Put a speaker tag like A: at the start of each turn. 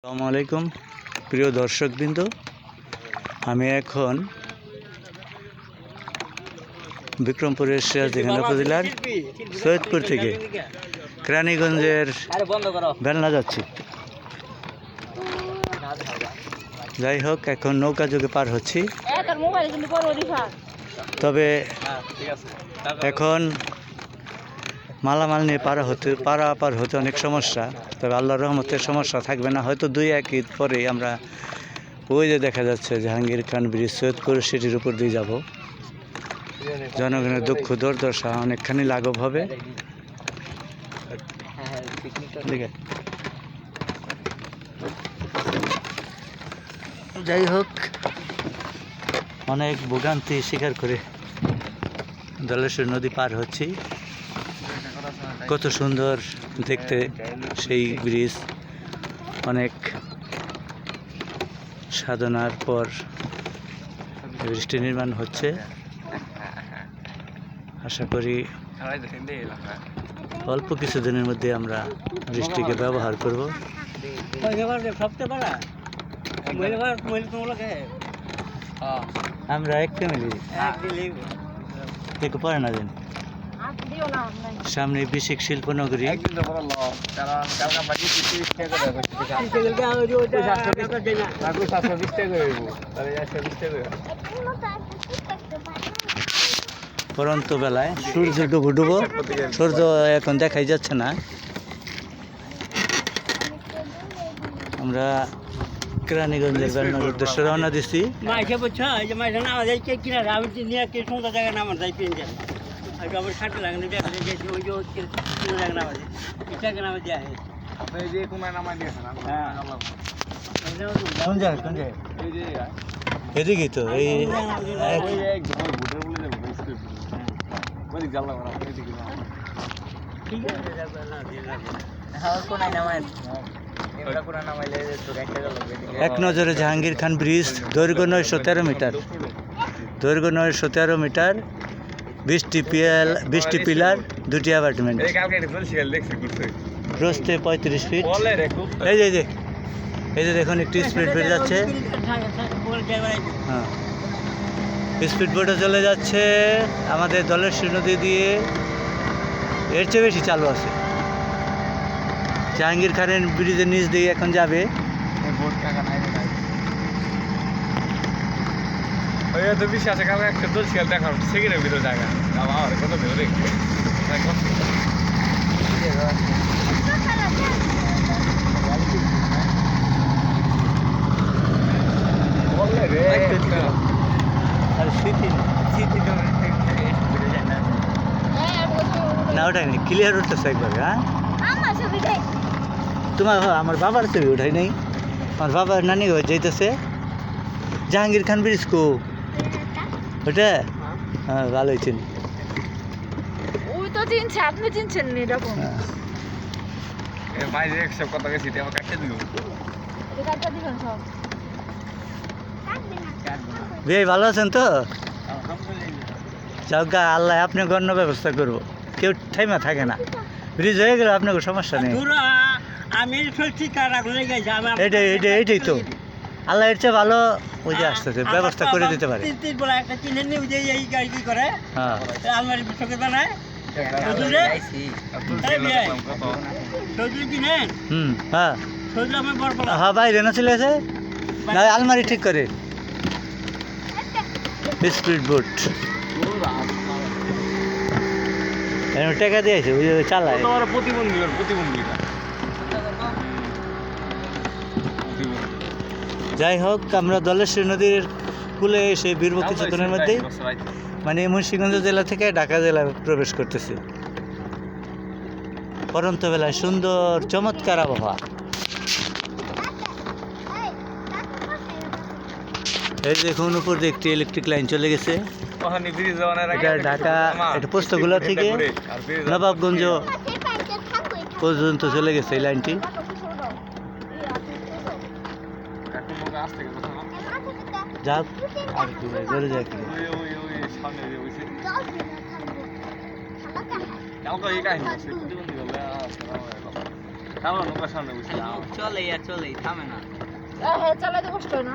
A: আসসালামু আলাইকুম প্রিয় দর্শকবৃন্দ। আমি এখন বিক্রমপুরের সিরাজদিখান উপজেলার সৈয়দপুর থেকে কেরানীগঞ্জের
B: আরে বন্ধ করো।
A: বেলনা যাচ্ছি। যাই হোক এখন নৌকা যোগে পার হচ্ছি। তবে
B: হ্যাঁ
A: এখন মালামাল নিয়ে পারা হতে পারা পার হতে অনেক সমস্যা তবে আল্লাহর রহমতের সমস্যা থাকবে না। হয়তো দুই এক ঈদ পরেই আমরা ওই যে দেখা যাচ্ছে জাহাঙ্গীর খান ব্রিজ সৈয়দপুর সিটির উপর দিয়ে যাব। জনগণের দুঃখ দুর্দশা অনেকখানি লাঘব হবে। যাই হোক অনেক ভোগান্তি স্বীকার করে দলেশ্বর নদী পার হচ্ছি। কত সুন্দর দেখতে সেই ব্রিজ। অনেক সাধনার পর ব্রিজটি নির্মাণ হচ্ছে। আশা করি অল্প কিছুদিনের মধ্যে আমরা বৃষ্টিকে ব্যবহার করব। আমরা এক ফ্যামিলি। দেখে পড়ে না দিন। সামনে বিশেষ শিল্পনগরী। পরন্ত বেলায় সূর্য ডুবো ডুবো। সূর্য এখন দেখাই যাচ্ছে না। আমরা কেরানীগঞ্জের বেলনার উদ্দেশ্যে রওনা দিচ্ছি
B: বুঝছ যে মাইসে নামা যায় কে কিনা আমি নিয়ে কে সুন্দর জায়গায় নামা যায় পেন আর আবার খাটে লাগে না দেখা যে ওই যে ওই যে সুন্দর জায়গায় নামা নামা দেওয়া হয়। হ্যাঁ
A: কোন জায়গায় কোন জায়গায় এই
B: ঠিক আছে যাবে না দিয়ে রাখবে হ্যাঁ।
A: এক নজরে জাহাঙ্গীর খান ব্রিজ দৈর্ঘ্য নয় তেরো মিটার। দৈর্ঘ্য নয় তেরো মিটার বিশটি পিএল বিশটি পিলার দুটি অ্যাপার্টমেন্ট প্রস্তে পঁয়ত্রিশ ফিট এই যে এই যে এই যে দেখুন একটি স্পিড বোট যাচ্ছে। হ্যাঁ। স্পিড বোটে চলে যাচ্ছে আমাদের দলের নদী দিয়ে। এর চেয়ে বেশি চালু আছে। জাহাঙ্গীর খানের ব্রিজের নিচ দিয়ে এখন যাবে। আর স্মৃতি
C: হ্যাঁ বলছি
A: না। ওটাই নেই ক্লিয়ার উঠতেছে একবার হ্যাঁ?
C: আমার
A: তোমার আমার বাবার ছবি উঠাই নাই। আমার বাবার নানি ঘর যাইতেছে। জাহাঙ্গীর খান ব্রিজ কো। ওটা হ্যাঁ ভালোই চিনি।
C: ওই তো চিনছে আপনি চিনছেন না এরকম?
A: হ্যাঁ।
C: কাটটা দিবেন সব?
A: ভাই ভালো আছেন তো? যাও আল্লাহ আপনি গণ্য ব্যবস্থা করব। কেউ ঠাইমা থাকে না। ব্রিজ হয়ে গেলে আপনার সমস্যা নেই।
B: আমি
A: এইটাই এইটাই এইটাই তো। আল্লাহ এর চেয়ে ভালো ওই যে আসতেছে ব্যবস্থা করে দিতে পারে।
B: তিন তিন বলে একটা চিনে নিয়ে ওই যে এই গাড়ি কি করে।
A: হ্যাঁ।
B: আলমারি বানায়।
A: হুম হ্যাঁ।
B: বড়
A: হ্যাঁ বাইরে না চলে আছে না আলমারি ঠিক করে। Speed boat. টাকা দিয়েছে ওই চালায়।
D: প্রতিবন্ধী প্রতিবন্ধী
A: যাই হোক আমরা দলেশ্বরী নদীর কূলে এসে বীরব কিছুক্ষণের মধ্যে মানে মুন্সিগঞ্জ জেলা থেকে ঢাকা জেলায় প্রবেশ করতেছি। পরন্ত বেলায় সুন্দর চমৎকার আবহাওয়া। এই দেখুন উপর দিয়ে একটি ইলেকট্রিক লাইন চলে গেছে। এটা ঢাকা এটা পোস্তগুলো থেকে নবাবগঞ্জ পর্যন্ত চলে গেছে এই লাইনটি যাক আর কি ভাই, জোরে
D: প্রতিবন্ধী হলে
E: চলে চলেই থামে না।
C: হ্যাঁ চালাতে কষ্ট না।